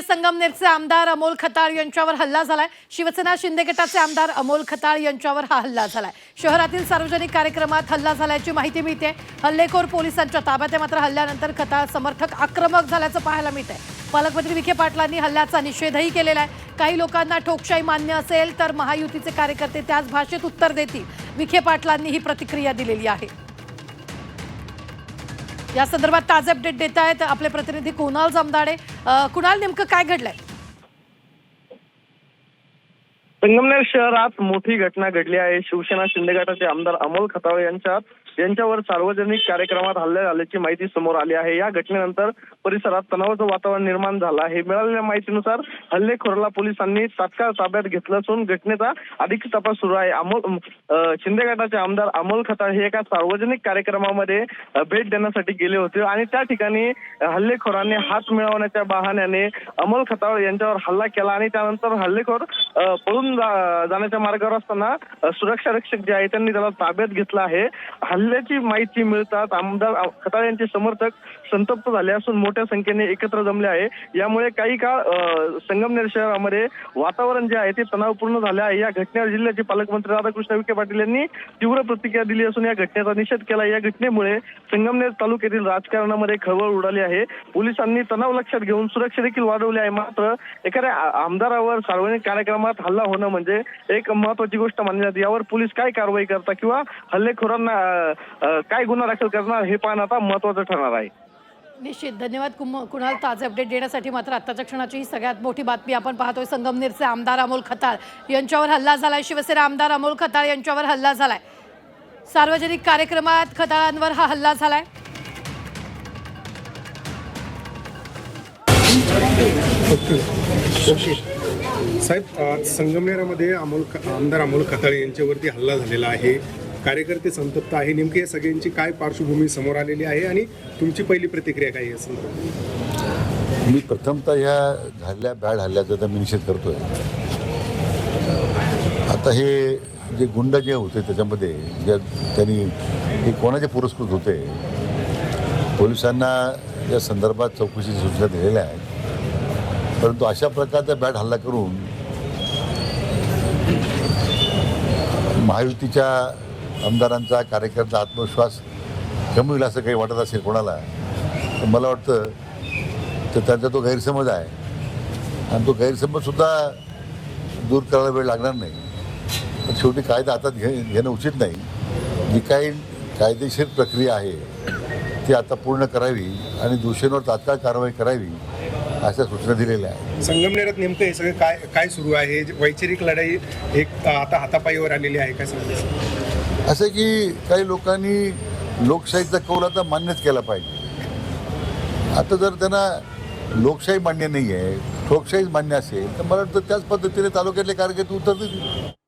संगमनेरचे आमदार अमोल खताळ यांच्यावर हल्ला झालाय. शिवसेना शिंदे गटाचे आमदार अमोल खताळ यांच्यावर हा हल्ला झालाय. शहरातील सार्वजनिक कार्यक्रमात हल्ला झाल्याची माहिती मिळते. हल्लेखोर पोलिसांच्या ताब्यात आहे मात्र हल्ल्यानंतर खताळ समर्थक आक्रमक झाल्याचं पाहायला मिळतंय. पालकमंत्री विखे पाटलांनी हल्ल्याचा निषेधही केलेला आहे. काही लोकांना ठोकशाही मान्य असेल तर महायुतीचे कार्यकर्ते त्याच भाषेत उत्तर देतील. विखे पाटलांनी ही प्रतिक्रिया दिलेली आहे. या संदर्भात ताजे अपडेट देत आहेत आपले प्रतिनिधी कुणाल जमदाडे. कुणाल नेमकं काय घडलंय? संगमनेर शहरात मोठी घटना घडली आहे. शिवसेना शिंदे गटाचे आमदार अमोल खताळे यांच्या यांच्यावर सार्वजनिक कार्यक्रमात हल्ले झाल्याची माहिती समोर आली आहे. या घटनेनंतर परिसरात तणावाचं वातावरण निर्माण झालं आहे. मिळालेल्या माहितीनुसार हल्लेखोरला पोलिसांनी तात्काळ ताब्यात घेतलं असून घटनेचा अधिक तपास सुरू आहे. अमोल शिंदे गटाचे आमदार अमोल खताळ हे एका सार्वजनिक कार्यक्रमामध्ये भेट देण्यासाठी गेले होते आणि त्या ठिकाणी हल्लेखोरांनी हात मिळवण्याच्या बहाण्याने अमोल खताळ यांच्यावर हल्ला केला आणि त्यानंतर हल्लेखोर पळून जाण्याच्या मार्गावर असताना सुरक्षा रक्षक जे आहे त्यांनी त्याला ताब्यात घेतलं आहे. हल्ले हल्ल्याची माहिती मिळतात. आमदार खताळे यांचे समर्थक संतप्त झाले असून मोठ्या संख्येने एकत्र जमले आहे. यामुळे काही काळ संगमनेर शहरामध्ये वातावरण जे आहे ते तणावपूर्ण झाले आहे. या घटनेवर जिल्ह्याचे पालकमंत्री राधाकृष्ण विखे पाटील यांनी तीव्र प्रतिक्रिया दिली असून या घटनेचा निषेध केला. या घटनेमुळे संगमनेर तालुक्यातील राजकारणामध्ये खळबळ उडाली आहे. पोलिसांनी तणाव लक्षात घेऊन सुरक्षा देखील वाढवली आहे. मात्र एखाद्या आमदारावर सार्वजनिक कार्यक्रमात हल्ला होणं म्हणजे एक महत्वाची गोष्ट मानली जाते. यावर पोलीस काय कारवाई करता किंवा हल्लेखोरांना काय गुन्हा दाखल करणार हे पाहणं आता महत्वाचं ठरणार आहे. निश्चित. धन्यवाद कुम कुणाल. ताजे अपडेट देण्यासाठी मात्र आत्ताच्या क्षणाची ही सगळ्यात मोठी बातमी आपण पाहतोय. संगमनेरचे आमदार अमोल खताळ यांच्यावर हल्ला झालाय. शिवसेना आमदार अमोल खताळ यांच्यावर हल्ला झालाय. सार्वजनिक कार्यक्रमात खताळांवर हा हल्ला झालाय. साहेब संगमनेरामध्ये अमोल आमदार अमोल खताळे यांच्यावरती हल्ला झालेला आहे. कार्यकर्ते संतप्त आहे. नेमकी या सगळ्यांची काय पार्श्वभूमी समोर आलेली आहे आणि तुमची पहिली प्रतिक्रिया काय असेल मी प्रथमतः ह्या झाल्या बॅड हल्ल्याचा तर मी निषेध करतोय. आता हे जे गुंड जे होते त्याच्यामध्ये ज्या त्यांनी हे कोणाचे पुरस्कृत होते? पोलिसांना या संदर्भात चौकशीची सूचना दिलेल्या आहेत. परंतु अशा प्रकारचा बॅड हल्ला करून महायुतीच्या आमदारांचा कार्यकर्त्यांचा आत्मविश्वास कमी होईल असं काही वाटत असेल कोणाला? तर मला वाटतं तर त्यांचा तो गैरसमज आहे. आणि तो गैरसमजसुद्धा दूर करायला वेळ लागणार नाही. पण शेवटी कायदा हातात घे घेणं उचित नाही. जी काही कायदेशीर प्रक्रिया आहे ती आता पूर्ण करावी आणि दोषींवर तात्काळ कारवाई करावी अशा सूचना दिलेल्या आहेत. संगमनेरात नेमकं हे सगळं काय काय सुरू आहे? वैचारिक लढाई एक आता हातापायीवर आलेली आहे काय सांगायचं असं की काही लोकांनी लोकशाहीचा कौल आता मान्यच केला पाहिजे. आता जर त्यांना लोकशाही मान्य नाही आहे ठोकशाहीच मान्य असेल तर मला वाटतं त्याच पद्धतीने तालुक्यातले कार्यकर्ते उतरतील. देतील